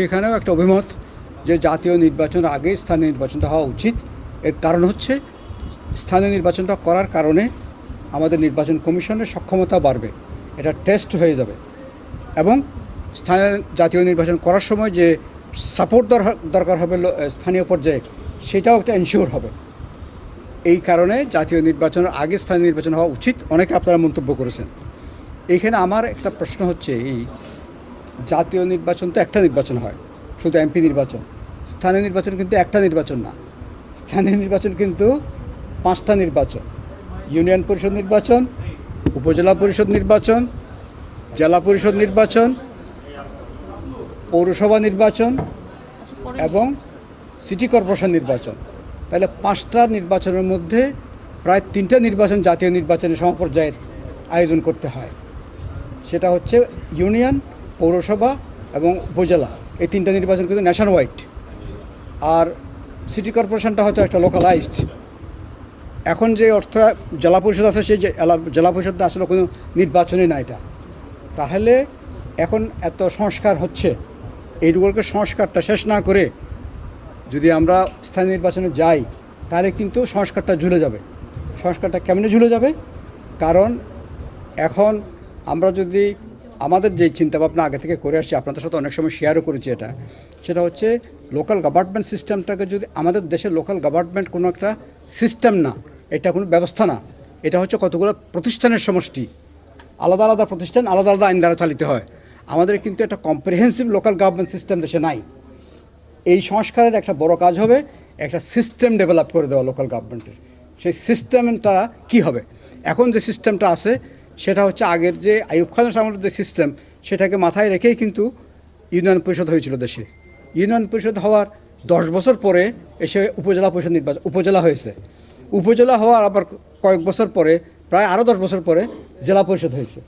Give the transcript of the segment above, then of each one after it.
সেখানেও একটা অভিমত যে জাতীয় নির্বাচন আগে স্থানীয় নির্বাচনটা হওয়া উচিত। এর কারণ হচ্ছে স্থানীয় নির্বাচনটা করার কারণে আমাদের নির্বাচন কমিশনের সক্ষমতা বাড়বে, এটা টেস্ট হয়ে যাবে। এবং স্থানীয় জাতীয় নির্বাচন করার সময় যে সাপোর্ট দরকার হবে স্থানীয় পর্যায়ে, সেটাও একটা এনশিওর হবে। এই কারণে জাতীয় নির্বাচনের আগে স্থানীয় নির্বাচন হওয়া উচিত, অনেকে আপনারা মন্তব্য করেছেন। এইখানে আমার একটা প্রশ্ন হচ্ছে এই জাতীয় নির্বাচন তো একটা নির্বাচন হয়, শুধু এমপি নির্বাচন। স্থানীয় নির্বাচন কিন্তু একটা নির্বাচন না। স্থানীয় নির্বাচন কিন্তু পাঁচটা নির্বাচন। ইউনিয়ন পরিষদ নির্বাচন, উপজেলা পরিষদ নির্বাচন, জেলা পরিষদ নির্বাচন, পৌরসভা নির্বাচন এবং সিটি কর্পোরেশন নির্বাচন। তাহলে পাঁচটা নির্বাচনের মধ্যে প্রায় তিনটা নির্বাচন জাতীয় নির্বাচনের সমপর্যায়ের আয়োজন করতে হয়। সেটা হচ্ছে ইউনিয়ন পৌরসভা এবং উপজেলা, এই তিনটা নির্বাচন কিন্তু ন্যাশন ওয়াইড আর সিটি কর্পোরেশনটা হয়তো একটা লোকালাইজড এখন যে অর্থ জেলা পরিষদ আছে, সেই জেলা পরিষদটা আসলে কোনো নির্বাচনই না এটা। তাহলে এখন এত সংস্কার হচ্ছে এইগুলোকে সংস্কারটা শেষ না করে যদি আমরা স্থানীয় নির্বাচনে যাই, তাহলে কিন্তু সংস্কারটা ঝুলে যাবে। সংস্কারটা কেমনে ঝুলে যাবে? কারণ এখন আমরা যদি আমাদের যে চিন্তাভাবনা আগে থেকে করে আসছি, আপনাদের সাথে অনেক সময় শেয়ারও করেছি এটা। সেটা হচ্ছে লোকাল গভর্নমেন্ট সিস্টেমটাকে যদি আমাদের দেশের লোকাল গভর্নমেন্ট কোনো একটা সিস্টেম না, এটা কোনো ব্যবস্থা না, এটা হচ্ছে কতগুলো প্রতিষ্ঠানের সমষ্টি। আলাদা আলাদা প্রতিষ্ঠান, আলাদা আলাদা আইন দ্বারা চালিত হয়। আমাদের কিন্তু একটা কম্প্রিহেন্সিভ লোকাল গভর্নমেন্ট সিস্টেম দেশে নাই। এই সংস্কারের একটা বড় কাজ হবে একটা সিস্টেম ডেভেলপ করে দেওয়া লোকাল গভর্নমেন্টের সেই সিস্টেমটা কি হবে? এখন যে সিস্টেমটা আছে সেটা হচ্ছে আগের যে আইয়ুব খানের আমলের যে সিস্টেম সেটাকে মাথায় রেখেই কিন্তু ইউনিয়ন পরিষদ হয়েছিল দেশে। ইউনিয়ন পরিষদ হওয়ার দশ বছর পরে এসে উপজেলা পরিষদ নির্বাচন, উপজেলা হয়েছে। উপজেলা হওয়ার আবার কয়েক বছর পরে, প্রায় আরও দশ বছর পরে জেলা পরিষদ হয়েছে।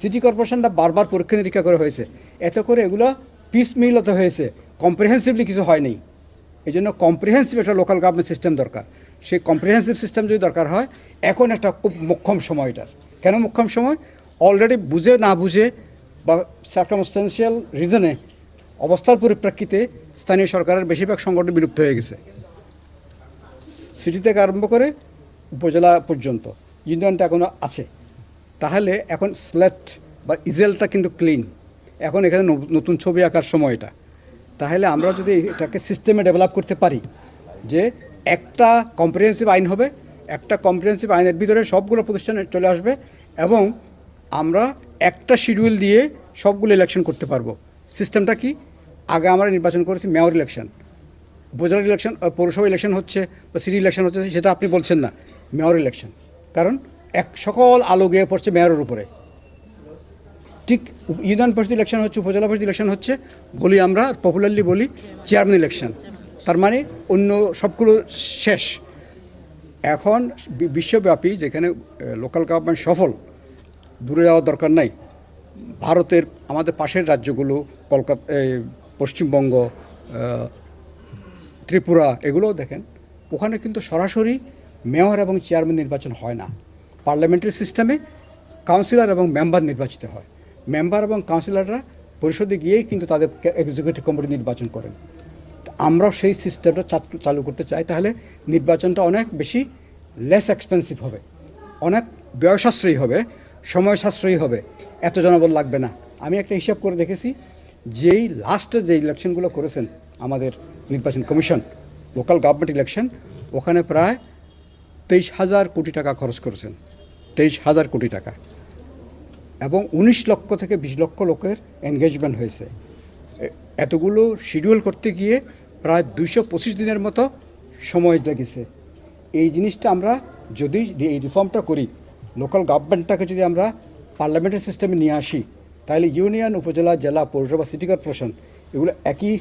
সিটি কর্পোরেশনটা বারবার পরীক্ষা নিরীক্ষা করে হয়েছে। এত করে এগুলো পিস মিলত হয়েছে। কম্প্রিহেন্সিভলি কিছু হয়নি। এই জন্য কম্প্রিহেন্সিভ একটা লোকাল গভর্নমেন্ট সিস্টেম দরকার। সেই কম্প্রিহেন্সিভ সিস্টেম যদি দরকার হয়, এখন একটা খুব মোক্ষম সময়টার কেন মোক্ষম সময়? অলরেডি বুঝে না বুঝে বা সার্কামস্টেন্সিয়াল রিজনে অবস্থার পরিপ্রেক্ষিতে স্থানীয় সরকারের বেশিরভাগ সংগঠন বিলুপ্ত হয়ে গেছে। সিটি থেকে আরম্ভ করে উপজেলা পর্যন্ত, ইউনিয়নটা এখনও আছে। তাহলে এখন স্লেট বা ইজেলটা কিন্তু ক্লিন এখন এখানে নতুন ছবি আঁকার সময় এটা। তাহলে আমরা যদি এটাকে সিস্টেমে ডেভেলপ করতে পারি যে একটা কম্প্রিহেন্সিভ আইন হবে একটা কম্প্রিহেন্সিভ আইনের ভিতরে সবগুলো প্রতিষ্ঠানে চলে আসবে এবং আমরা একটা শিডিউল দিয়ে সবগুলো ইলেকশন করতে পারব। সিস্টেমটা কি? আগে আমরা নির্বাচন করেছি মেয়র ইলেকশন উপজেলা ইলেকশন পৌরসভা ইলেকশন হচ্ছে বা সিটি ইলেকশন হচ্ছে, সেটা আপনি বলছেন না মেয়র ইলেকশন কারণ এক সকল আলো গিয়ে পড়ছে মেয়রের উপরে। ঠিক ইউনিয়ন পরিষদ ইলেকশন হচ্ছে, উপজেলা পরিষদ ইলেকশন হচ্ছে, বলি আমরা পপুলারলি বলি চেয়ারম্যান ইলেকশন তার মানে অন্য সবগুলো শেষ। এখন বিশ্বব্যাপী যেখানে লোকাল গভর্নমেন্ট সফল, দূরে যাওয়ার দরকার নাই। ভারতের, আমাদের পাশের রাজ্যগুলো, কলকাতা পশ্চিমবঙ্গ ত্রিপুরা, এগুলোও দেখেন, ওখানে কিন্তু সরাসরি মেয়র এবং চেয়ারম্যান নির্বাচন হয় না। পার্লামেন্টারি সিস্টেমে কাউন্সিলর এবং মেম্বার নির্বাচিত হয়। মেম্বার এবং কাউন্সিলররা পরিষদে গিয়েই কিন্তু তাদের এক্সিকিউটিভ কমিটি নির্বাচন করেন। আমরাও সেই সিস্টেমটা চালু- করতে চাই, তাহলে নির্বাচনটা অনেক বেশি লেস এক্সপেন্সিভ হবে, অনেক ব্যয় সাশ্রয়ী হবে সময় সাশ্রয়ী হবে, এত জনবল লাগবে না। আমি একটা হিসাব করে দেখেছি, যেই লাস্টে যে ইলেকশনগুলো করেছেন আমাদের নির্বাচন কমিশন লোকাল গভর্নমেন্ট ইলেকশন ওখানে প্রায় তেইশ হাজার কোটি টাকা খরচ করেছেন, তেইশ হাজার কোটি টাকা। এবং উনিশ লক্ষ থেকে বিশ লক্ষ লোকের এনগেজমেন্ট হয়েছে। এতগুলো শিডিউল করতে গিয়ে প্রায় দুইশো পঁচিশ দিনের মতো সময় লেগেছে। এই জিনিসটা আমরা যদি এই রিফর্মটা করি, লোকাল গভর্নমেন্টটাকে যদি আমরা পার্লামেন্টারি সিস্টেমে নিয়ে আসি, তাহলে ইউনিয়ন, উপজেলা, জেলা, পৌরসভা, সিটি কর্পোরেশন এগুলো একই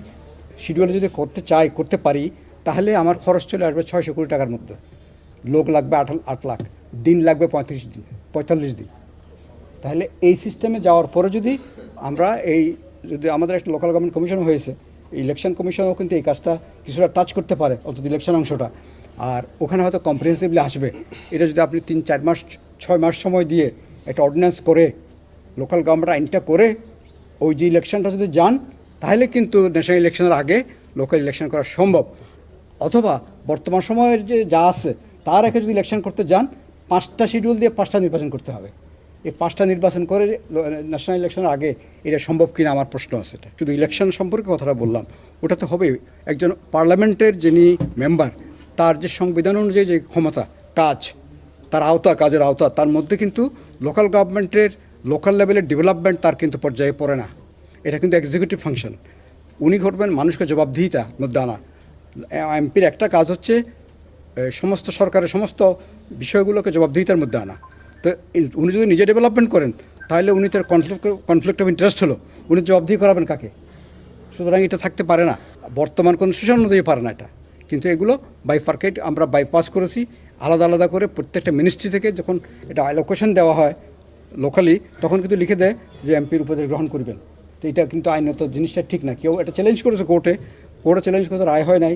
শিডিউলে যদি করতে চাই, করতে পারি, তাহলে আমার খরচ চলে আসবে ছয়শো কোটি টাকার মধ্যে। লোক লাগবে আট আট লাখ, দিন লাগবে পঁয়ত্রিশ দিন, পঁয়তাল্লিশ দিন। তাহলে এই সিস্টেমে যাওয়ার পরে যদি আমরা এই, যদি আমাদের একটা লোকাল গভর্নমেন্ট কমিশন হয়েছে ইলেকশন কমিশনও কিন্তু এই কাজটা কিছুটা টাচ করতে পারে, অন্তত ইলেকশন অংশটা। আর ওখানে হয়তো কম্প্রিহেন্সিভলি আসবে। এটা যদি আপনি তিন, চার মাস, ছয় মাস সময় দিয়ে একটা অর্ডিন্যান্স করে লোকাল গভর্নমেন্ট আইনটা করে, ওই যে ইলেকশনটা যদি যান, তাহলে কিন্তু ন্যাশনাল ইলেকশনের আগে লোকাল ইলেকশন করা সম্ভব। অথবা বর্তমান সময়ের যে যা আছে, তার আগে যদি ইলেকশন করতে যান, পাঁচটা শিডিউল দিয়ে পাঁচটা নির্বাচন করতে হবে। এই পাঁচটা নির্বাচন করে ন্যাশনাল ইলেকশনের আগে এটা সম্ভব কিনা আমার প্রশ্ন আছে এটা। শুধু ইলেকশন সম্পর্কে কথাটা বললাম, ওটা তো হবে একজন পার্লামেন্টের যিনি মেম্বার তার যে সংবিধান অনুযায়ী যে ক্ষমতা, কাজ, তার আওতা, কাজের আওতা, তার মধ্যে কিন্তু লোকাল গভর্নমেন্টের লোকাল লেভেলের ডেভেলপমেন্ট তার কিন্তু পর্যায়ে পড়ে না। এটা কিন্তু এক্সিকিউটিভ ফাংশন উনি করবেন মানুষকে জবাবদিহিতা মধ্যে আনা। এমপির একটা কাজ হচ্ছে সমস্ত সরকারের সমস্ত বিষয়গুলোকে জবাবদিহিতার মধ্যে আনা। তো উনি যদি নিজে ডেভেলপমেন্ট করেন, তাহলে উনি তার কনফ্লিক্ট কনফ্লিক্ট অফ ইন্টারেস্ট হলো। উনি জবাবদিহি করাবেন কাকে? সুতরাং এটা থাকতে পারে না। বর্তমান কনস্টিটিউশন অনুযায়ী পারে না এটা। কিন্তু এগুলো বাইফার্কেট আমরা বাইপাস করেছি, আলাদা আলাদা করে প্রত্যেকটা মিনিস্ট্রি থেকে যখন এটা অ্যালোকেশন দেওয়া হয় লোকালি তখন কিন্তু লিখে দেয় যে এমপির উপদেশ গ্রহণ করবেন। তো এটা কিন্তু আইনত জিনিসটা ঠিক না। কেউ এটা চ্যালেঞ্জ করেছে কোর্টে কোর্টে চ্যালেঞ্জ করতে রায় হয় নাই।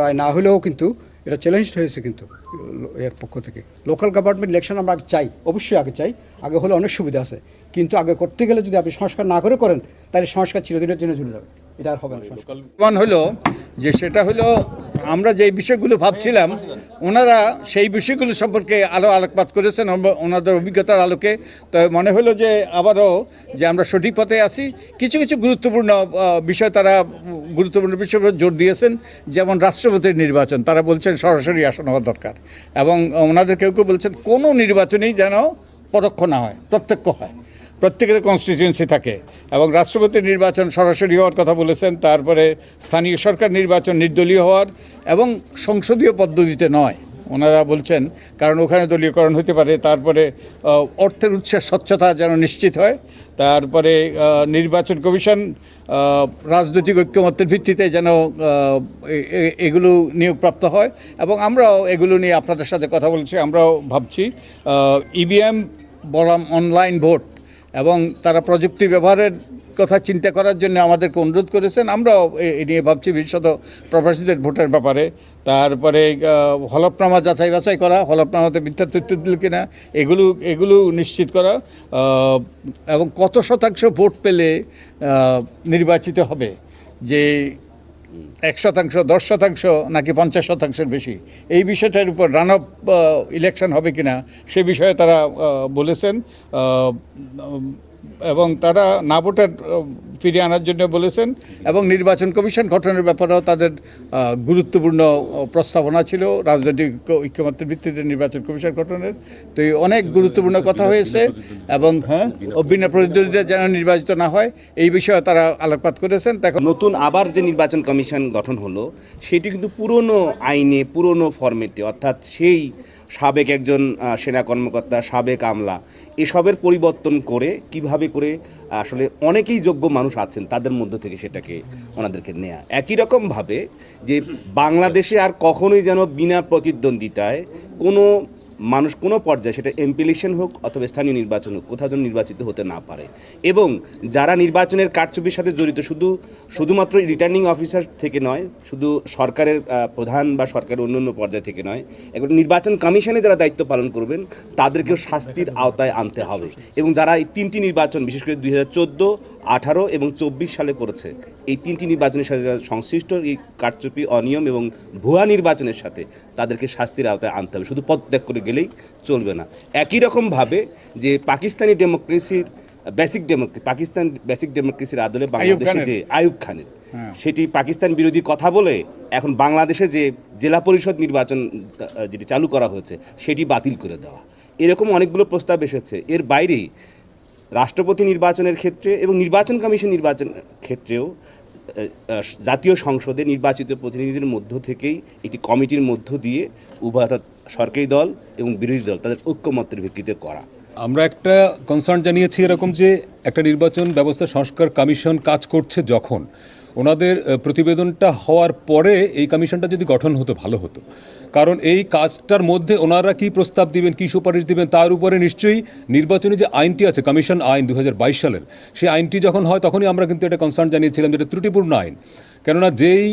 রায় না হলেও কিন্তু এটা চ্যালেঞ্জ হয়েছে কিন্তু এর পক্ষ থেকে। লোকাল গভর্নমেন্ট ইলেকশন আমরা আগে চাই অবশ্যই আগে চাই। আগে হলে অনেক সুবিধা আছে। কিন্তু আগে করতে গেলে যদি আপনি সংস্কার না করে করেন তাহলে সংস্কার চিরদিনের জন্য চলে যাবে। এটা আর হবে না সংস্কার। প্রমাণ হলো যে সেটা হলো আমরা যে বিষয়গুলো ভাবছিলাম, ওনারা সেই বিষয়গুলো সম্পর্কে আরও আলোকপাত করেছেন ওনাদের অভিজ্ঞতার আলোকে। তো মনে হলো যে আবারও যে আমরা সঠিক পথে আছি। কিছু কিছু গুরুত্বপূর্ণ বিষয় তারা গুরুত্বপূর্ণ উপর জোর দিয়েছেন, যেমন রাষ্ট্রপতির নির্বাচন। তারা বলছেন সরাসরি আসন হওয়া দরকার। এবং ওনাদের কেউ কেউ বলছেন, কোনো নির্বাচনেই যেন পরোক্ষ না হয়, প্রত্যক্ষ হয়। প্রত্যেকের কনস্টিটিউয়েন্সি থাকে এবং রাষ্ট্রপতি নির্বাচন সরাসরি হওয়ার কথা বলেছেন, তারপরে স্থানীয় সরকার নির্বাচন নির্দলীয় হওয়ার এবং সংসদীয় পদ্ধতিতে নয়। ওনারা বলছেন, কারণ ওখানে দলীয়করণ হতে পারে, তারপরে অর্থের উৎসের স্বচ্ছতা যেন নিশ্চিত হয়, তারপরে নির্বাচন কমিশন রাজনৈতিক ঐক্যমত্যের ভিত্তিতে যেন এগুলো নিয়োগপ্রাপ্ত হয় এবং আমরাও এগুলো নিয়ে আপনাদের সাথে কথা বলছি, আমরাও ভাবছি ইভিএম বলাম অনলাইন ভোট এবং তারা প্রযুক্তি ব্যবহারের কথা চিন্তা করার জন্য আমাদেরকে অনুরোধ করেছেন। আমরাও এ- নিয়ে ভাবছি বিশেষত প্রবাসীদের ভোটের ব্যাপারে। তারপরে হলফনামা যাচাই বাছাই করা, হলফনামাতে মিথ্যা তথ্য দিল কিনা, এগুলো এগুলো নিশ্চিত করা এবং কত শতাংশ ভোট পেলে নির্বাচিত হবে। যে এক শতাংশ দশ শতাংশ নাকি পঞ্চাশ শতাংশের বেশি? এই বিষয়টার উপর রান অফ ইলেকশন হবে কিনা সে বিষয়ে তারা বলেছেন। আহ, উম, এবং তারা না ভোটার ফিরিয়ে আনার জন্য বলেছেন। এবং নির্বাচন কমিশন গঠনের ব্যাপারেও তাদের গুরুত্বপূর্ণ প্রস্তাবনা ছিল। রাজনৈতিক ঐক্য- ঐক্যমত্যের ভিত্তিতে নির্বাচন কমিশন গঠনের। তো অনেক গুরুত্বপূর্ণ কথা হয়েছে এবং হ্যাঁ বিনা প্রতিদ্বন্দ্বিতা যেন নির্বাচিত না হয়, এই বিষয়ে তারা আলোকপাত করেছেন। দেখো নতুন আবার যে নির্বাচন কমিশন গঠন হলো, সেটি কিন্তু পুরনো আইনে, পুরনো ফরম্যাটে, অর্থাৎ সেই সাবেক একজন সেনা কর্মকর্তা, সাবেক আমলা, এসবের পরিবর্তন করে কীভাবে করে, আসলে অনেকেই যোগ্য মানুষ আছেন, তাদের মধ্য থেকে সেটাকে ওনাদেরকে নেয়া। একই রকমভাবে যে বাংলাদেশে আর কখনোই যেন বিনা প্রতিদ্বন্দ্বিতায় কোনো মানুষ কোনো পর্যায়ে সেটা এমপি ইলেকশন হোক অথবা স্থানীয় নির্বাচন হোক, কোথাও যেন নির্বাচিত হতে না পারে। এবং যারা নির্বাচনের কারচুপির সাথে জড়িত, শুধু, শুধুমাত্র রিটার্নিং অফিসার থেকে নয়, শুধু সরকারের প্রধান বা সরকারের অন্য অন্য পর্যায় থেকে নয় এখন নির্বাচন কমিশনে যারা দায়িত্ব পালন করবেন, তাদেরকেও শাস্তির আওতায় আনতে হবে। এবং যারা এই তিনটি নির্বাচন, বিশেষ করে দুই হাজার চোদ্দ, আঠারো এবং চব্বিশ সালে করেছে, এই তিনটি নির্বাচনের সাথে যারা সংশ্লিষ্ট, এই কারচুপি, অনিয়ম এবং ভুয়া নির্বাচনের সাথে তাদেরকে শাস্তির আওতায় আনতে হবে। শুধু পদত্যাগ করে গেলেই চলবে না। একই রকমভাবে যে পাকিস্তানি ডেমোক্রেসির বেসিক ডেমোক্রেসি পাকিস্তান বেসিক ডেমোক্রেসির আদলে বাংলাদেশে যে আইয়ুব খানের সেটি পাকিস্তান বিরোধী কথা বলে এখন বাংলাদেশে যে জেলা পরিষদ নির্বাচন যেটি চালু করা হয়েছে সেটি বাতিল করে দেওয়া। এরকম অনেকগুলো প্রস্তাব এসেছে। এর বাইরে রাষ্ট্রপতি নির্বাচনের ক্ষেত্রে এবং নির্বাচন কমিশন নির্বাচন ক্ষেত্রেও জাতীয় সংসদে নির্বাচিত প্রতিনিধিদের মধ্য থেকেই একটি কমিটির মধ্য দিয়ে উভয় অর্থাৎ সরকারি দল এবং বিরোধী দল তাদের ঐক্যমত্যের ভিত্তিতে করা। আমরা একটা কনসার্ন জানিয়েছি এরকম যে একটা নির্বাচন ব্যবস্থা সংস্কার কমিশন কাজ করছে যখন। ওনাদের প্রতিবেদনটা হওয়ার পরে এই কমিশনটা যদি গঠন হতো, ভালো হতো। কারণ এই কাজটার মধ্যে ওনারা কি প্রস্তাব দিবেন, কি সুপারিশ দিবেন, তার উপরে নিশ্চয়ই নির্বাচনী যে আইনটি আছে, কমিশন আইন দু হাজার বাইশ সালের, সেই আইনটি যখন হয়, তখনই আমরা কিন্তু এটা কনসার্ন জানিয়েছিলাম যেটা ত্রুটিপূর্ণ আইন। কেননা যেই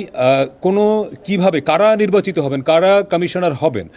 কোনো, কীভাবে, কারা নির্বাচিত হবেন, কারা কমিশনার হবেন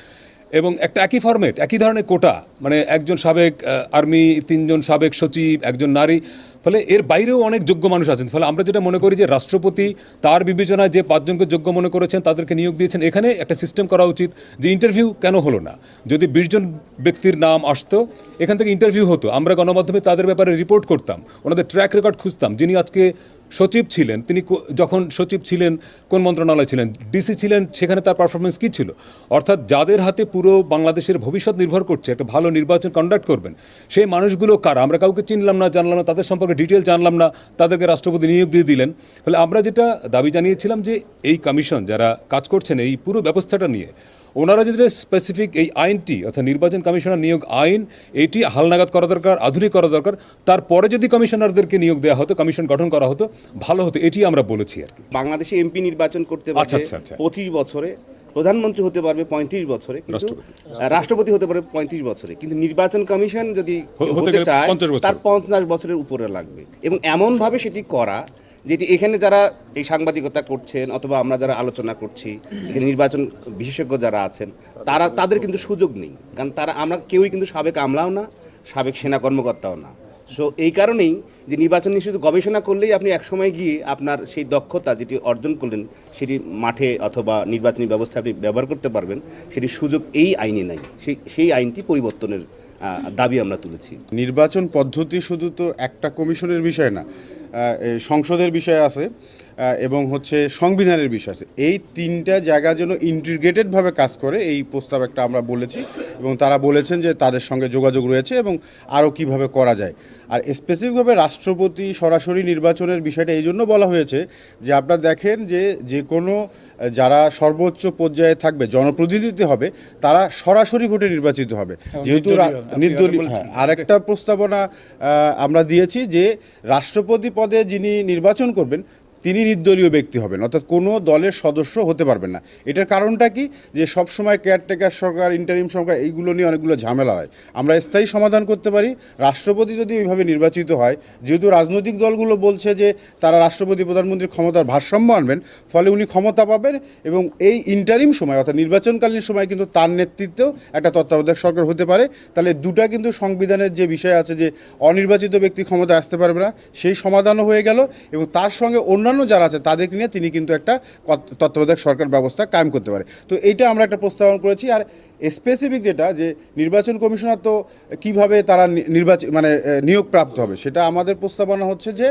এবং একটা একই ফরম্যাট একই ধরনের কোটা মানে একজন সাবেক আর্মি তিনজন সাবেক সচিব, একজন নারী, ফলে এর বাইরেও অনেক যোগ্য মানুষ আছেন। ফলে আমরা যেটা মনে করি যে রাষ্ট্রপতি তার বিবেচনায় যে পাঁচজনকে যোগ্য মনে করেছেন, তাদেরকে নিয়োগ দিয়েছেন, এখানে একটা সিস্টেম করা উচিত যে ইন্টারভিউ কেন হলো না। যদি বিশ জন ব্যক্তির নাম আসতো, এখান থেকে ইন্টারভিউ হতো। আমরা গণমাধ্যমে তাদের ব্যাপারে রিপোর্ট করতাম, ওনাদের ট্র্যাক রেকর্ড খুঁজতাম, যিনি আজকে সচিব ছিলেন, তিনি যখন সচিব ছিলেন, কোন মন্ত্রণালয় ছিলেন? ডিসি ছিলেন, সেখানে তার পারফরমেন্স কী ছিল? অর্থাৎ যাদের হাতে পুরো বাংলাদেশের ভবিষ্যৎ নির্ভর করছে, একটা ভালো নির্বাচন কন্ডাক্ট করবেন, সেই মানুষগুলো কারা? আমরা কাউকে চিনলাম না, জানলাম না, তাদের সম্পর্কে ডিটেল জানলাম না, তাদেরকে রাষ্ট্রপতি নিয়োগ দিয়ে দিলেন। ফলে আমরা যেটা দাবি জানিয়েছিলাম যে, এই কমিশন যারা কাজ করছেন, এই পুরো ব্যবস্থাটা নিয়ে ওনারা যদি স্পেসিফিক এই আইনটি অর্থাৎ নির্বাচন কমিশনার নিয়োগ আইন এটি হালনাগাদ করা দরকার আধুনিক করা দরকার। তারপরে যদি কমিশনারদেরকে নিয়োগ দেওয়া হতো কমিশন গঠন করা হতো ভালো হতো। এটি আমরা বলেছি আর কি। বাংলাদেশে এমপি নির্বাচন করতে আচ্ছা, আচ্ছা, আচ্ছা। পঁচিশ বছরে প্রধানমন্ত্রী হতে পারবে পঁয়ত্রিশ বছরে কিন্তু রাষ্ট্রপতি। হতে পারবে পঁয়ত্রিশ বছরে। কিন্তু নির্বাচন কমিশন যদি হতে হতে চায় তার পঞ্চাশ বছরের উপরে লাগবে। এবং এমনভাবে সেটি করা যেটি এখানে যারা এই সাংবাদিকতা করছেন অথবা আমরা যারা আলোচনা করছি, এখানে নির্বাচন বিশেষজ্ঞ যারা আছেন, তারা, তাদের কিন্তু সুযোগ নেই। কারণ তারা, আমরা কেউই কিন্তু সাবেক আমলাও না, সাবেক সেনা কর্মকর্তাও না। সো এই কারণেই যে নির্বাচন নিয়ে শুধু গবেষণা করলেই আপনি একসময় গিয়ে আপনার সেই দক্ষতা যেটি অর্জন করলেন, সেটি মাঠে অথবা নির্বাচনী ব্যবস্থা আপনি ব্যবহার করতে পারবেন সেটি সুযোগ এই আইনে নাই। সেই সেই আইনটি পরিবর্তনের দাবি আমরা তুলেছি। নির্বাচন পদ্ধতি শুধু তো একটা কমিশনের বিষয় না সংসদের বিষয় আছে। এবং হচ্ছে সংবিধানের বিষয় আছে। এই তিনটা জায়গা যেন ইন্টিগ্রেটেডভাবে কাজ করে এই প্রস্তাব একটা আমরা বলেছি এবং তারা বলেছেন যে তাদের সঙ্গে যোগাযোগ রয়েছে এবং আরও কীভাবে করা যায়। আর স্পেসিফিকভাবে রাষ্ট্রপতি সরাসরি নির্বাচনের বিষয়টা এই জন্য বলা হয়েছে যে আপনারা দেখেন যে যে কোনো যারা সর্বোচ্চ পর্যায়ে থাকবে জনপ্রতিনিধি হবে তারা সরাসরি ভোটে নির্বাচিত হবে। যেহেতু নির্দলীয় হ্যাঁ, আরেকটা প্রস্তাবনা আমরা দিয়েছি যে রাষ্ট্রপতি পদে যিনি নির্বাচন করবেন তিনি নির্দলীয় ব্যক্তি হবেন, অর্থাৎ কোনো দলের সদস্য হতে পারবেন না। এটার কারণটা কি? যে সবসময় কেয়ারটেকার সরকার ইন্টারিম সরকার, এইগুলো নিয়ে অনেকগুলো ঝামেলা হয়। আমরা স্থায়ী সমাধান করতে পারি। রাষ্ট্রপতি যদি এইভাবে নির্বাচিত হয়, যেহেতু রাজনৈতিক দলগুলো বলছে যে তারা রাষ্ট্রপতি, প্রধানমন্ত্রীর ক্ষমতার ভারসাম্য আনবেন, ফলে উনি ক্ষমতা পাবেন এবং এই ইন্টারিম সময়, অর্থাৎ নির্বাচনকালীন সময় কিন্তু তার নেতৃত্বেও একটা তত্ত্বাবধায়ক সরকার হতে পারে। তাহলে দুটা কিন্তু সংবিধানের যে বিষয় আছে যে অনির্বাচিত ব্যক্তি ক্ষমতায় আসতে পারবে না, সেই সমাধানও হয়ে গেল এবং তার সঙ্গে অন্যান্য যারা আছে, তাদেরকে নিয়ে তিনি কিন্তু একটা তত্ত্বাবধায়ক সরকার ব্যবস্থা কায়েম করতে পারে। তো এইটা আমরা একটা প্রস্তাবন করেছি। আর স্পেসিফিক যেটা, যে নির্বাচন কমিশনার তো কীভাবে তারা নির্বাচন মানে নিয়োগপ্রাপ্ত নিয়োগ প্রাপ্ত হবে, সেটা আমাদের প্রস্তাবনা হচ্ছে যে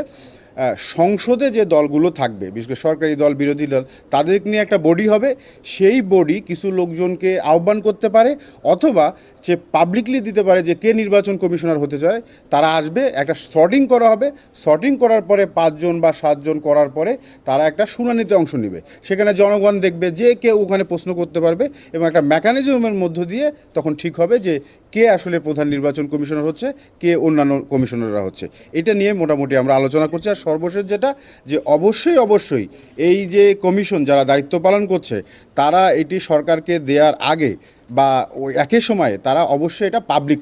সংসদে যে দলগুলো থাকবে, বিশেষ করে সরকারি দল, বিরোধী দল তাদেরকে নিয়ে একটা বডি হবে। সেই বডি কিছু লোকজনকে আহ্বান করতে পারে, অথবা যে পাবলিকলি দিতে পারে যে কে নির্বাচন কমিশনার হতে চায়, তারা আসবে, একটা সর্টিং করা হবে। সর্টিং করার পরে পাঁচজন বা সাতজন করার পরে তারা একটা শুনানিতে অংশ নেবে। সেখানে জনগণ দেখবে যে কেউ ওখানে প্রশ্ন করতে পারবে এবং একটা মেকানিজমের মধ্য দিয়ে তখন ঠিক হবে যে কে আসলে প্রধান নির্বাচন কমিশনার হচ্ছে, কে অন্যান্য কমিশনাররা হচ্ছে। এটা নিয়ে মোটামুটি আমরা আলোচনা করছি। আর সর্বশেষ যেটা, যে অবশ্যই অবশ্যই এই যে কমিশন যারা দায়িত্ব পালন করছে, তারা এটি সরকারকে দেওয়ার আগে বা ওই একই সময়ে তারা অবশ্যই এটা পাবলিক